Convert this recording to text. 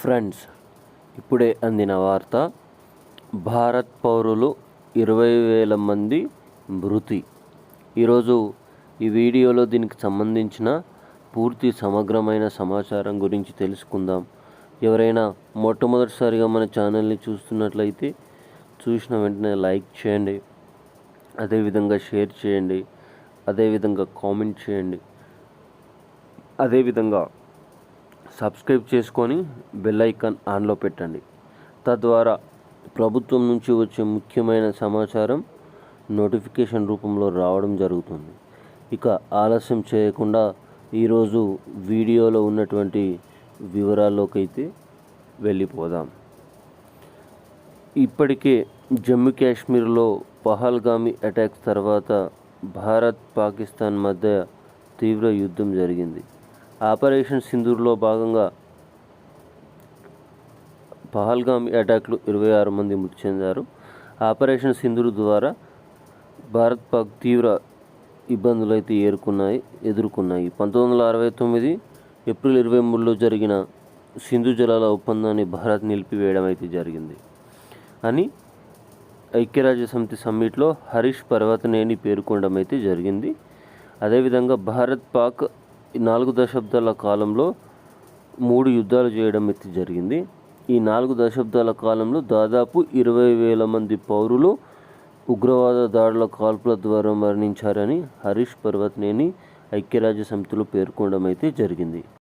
Friends ఇప్పుడే అందిన వార్త భారత్ పౌరులు ఇరవై వేల మంది మృతి. ఈరోజు ఈ వీడియోలో దీనికి సంబంధించిన పూర్తి సమగ్రమైన సమాచారం గురించి తెలుసుకుందాం. ఎవరైనా మొట్టమొదటిసారిగా మన ఛానల్ని చూస్తున్నట్లయితే చూసిన వెంటనే లైక్ చేయండి అదేవిధంగా షేర్ చేయండి అదేవిధంగా కామెంట్ చేయండి అదేవిధంగా సబ్స్క్రైబ్ చేసుకొని బెల్ ఐకాన్ ఆన్లో పెట్టండి. తద్వారా ప్రభుత్వం నుంచి వచ్చే ముఖ్యమైన సమాచారం నోటిఫికేషన్ రూపంలో రావడం జరుగుతుంది. ఇక ఆలస్యం చేయకుండా ఈరోజు వీడియోలో ఉన్నటువంటి వివరాల్లోకైతే వెళ్ళిపోదాం. ఇప్పటికే జమ్మూ కాశ్మీర్లో పహల్గామి అటాక్స్ తర్వాత భారత్ పాకిస్తాన్ మధ్య తీవ్ర యుద్ధం జరిగింది. ఆపరేషన్ సింధూర్లో భాగంగా పహల్గామ్ అటాక్లో ఇరవై ఆరు మంది మృతి చెందారు. ఆపరేషన్ సింధూర్ ద్వారా భారత్ పాక్ తీవ్ర ఇబ్బందులు అయితే ఏరుకున్నాయి ఎదుర్కొన్నాయి. పంతొమ్మిది వందల అరవై తొమ్మిది ఏప్రిల్ ఇరవై మూడులో జరిగిన సింధు జలాల ఒప్పందాన్ని భారత్ నిలిపివేయడం అయితే జరిగింది. అని ఐక్యరాజ్య సమితి సమ్మిట్లో హరీష్ పర్వతనేని పేర్కొనడం అయితే జరిగింది. అదేవిధంగా భారత్ పాక్ నాలుగు దశాబ్దాల కాలంలో మూడు యుద్ధాలు చేయడం అయితే జరిగింది. ఈ నాలుగు దశాబ్దాల కాలంలో దాదాపు ఇరవై వేల మంది పౌరులు ఉగ్రవాద దాడుల కాల్పుల ద్వారా మరణించారని హరీష్ పర్వతనేని ఐక్యరాజ్య సమితిలో పేర్కొనడం అయితే జరిగింది.